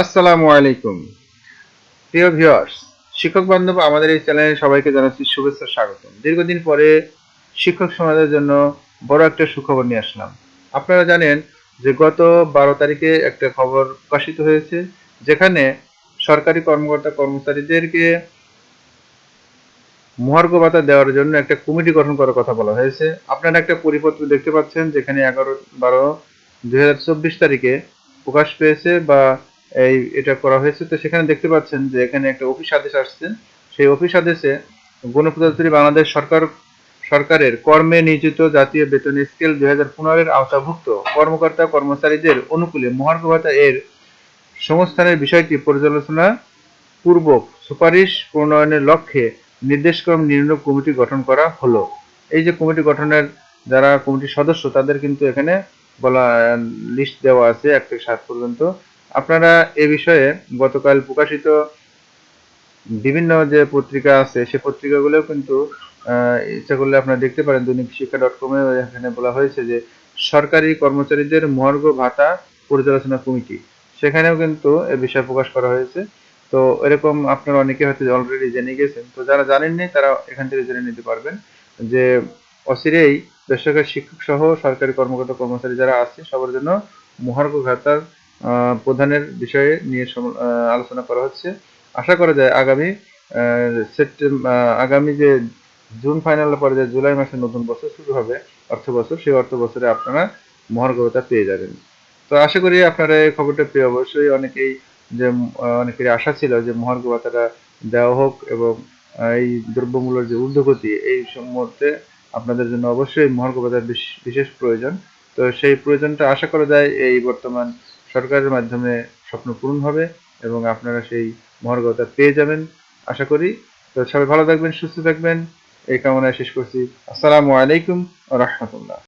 আসসালামু আলাইকুম। প্রিয় ভিউয়ার্স, শিক্ষক বান্ধব, আমাদের এই চ্যানেলে সবাইকে জানাচ্ছি শুভেচ্ছা, স্বাগতম। দীর্ঘদিন পরে শিক্ষক সমাজের জন্য বড় একটা সুখবর নিয়ে আসলাম। আপনারা জানেন যে গত বারো তারিখে একটা খবর প্রকাশিত হয়েছে, যেখানে সরকারি কর্মকর্তা কর্মচারীদেরকে মহার্ঘ ভাতা দেওয়ার জন্য একটা কমিটি গঠন করার কথা বলা হয়েছে। আপনারা একটা পরিপত্র দেখতে পাচ্ছেন, যেখানে এগারো, বারো চব্বিশ তারিখে প্রকাশ পেয়েছে বা এই এটা করা হয়েছে। তো সেখানে দেখতে পাচ্ছেন যে এখানে একটা অফিস আদেশ আসছে। সেই অফিস আদেশে গণপ্রজাতন্ত্রী বাংলাদেশ সরকার, সরকারের কর্মে নিয়োজিত জাতীয় বেতন স্কেল দুই হাজার পনেরোর আওতাভুক্ত কর্মকর্তা, কর্মচারীদের অনুকূলে মহার্ঘ ভাতা এর সংস্থানের বিষয়টি পর্যালোচনা পূর্বক সুপারিশ প্রণয়নের লক্ষ্যে নির্দেশক্রম নির্ণয় কমিটি গঠন করা হলো। এই যে কমিটি গঠনের যারা কমিটির সদস্য, তাদের কিন্তু এখানে বলা, লিস্ট দেওয়া আছে, এক থেকে সাত পর্যন্ত। আপনারা এ বিষয়ে গতকাল প্রকাশিত বিভিন্ন যে পত্রিকা আছে, সে পত্রিকাগুলোও কিন্তু ইচ্ছা করলে আপনারা দেখতে পারেন। দৈনিক শিক্ষা ডট কমে এখানে বলা হয়েছে যে, সরকারি কর্মচারীদের মহার্ঘ ভাতা পর্যালোচনা কমিটি। সেখানেও কিন্তু এ বিষয়ে প্রকাশ করা হয়েছে। তো এরকম আপনারা অনেকে হয়তো অলরেডি জেনে গেছেন। তো যারা জানেননি, তারা এখান থেকে জেনে নিতে পারবেন যে, অচিরেই বেসরকারি শিক্ষক সহ সরকারি কর্মকর্তা কর্মচারী যারা আছে, সবার জন্য মহার্ঘ ভাতার আহ, প্রদানের বিষয়ে নিয়ে আলোচনা করা হচ্ছে। আশা করা যায় আগামী সেপ্টেম্বর আগামী যে জুন ফাইনালের পরে যে জুলাই মাসে নতুন বছর শুরু হবে অর্থ বছর সেই অর্থ বছরে আপনারা মহার্ঘ ভাতা পেয়ে যাবেন। তো আশা করি আপনারা এই খবরটা পেয়ে অবশ্যই অনেকেই যে অনেকেরই আশা ছিল যে মহার্ঘ ভাতাটা দেওয়া হোক এবং এই দ্রব্যমূল্যের যে ঊর্ধ্বগতি এই মুহূর্তে আপনাদের জন্য অবশ্যই বিশ- বিশেষ প্রয়োজন। তো সেই প্রয়োজনটা আশা করা যায় এই বর্তমান সরকারের মাধ্যমে স্বপ্ন পূরণ হবে এবং আপনারা সেই মহার্গতা পেয়ে যাবেন। আশা করি। তো সবাই ভালো থাকবেন, সুস্থ থাকবেন। এই কামনায় শেষ করছি। আসসালামু আলাইকুম রহমতুল্লাহ।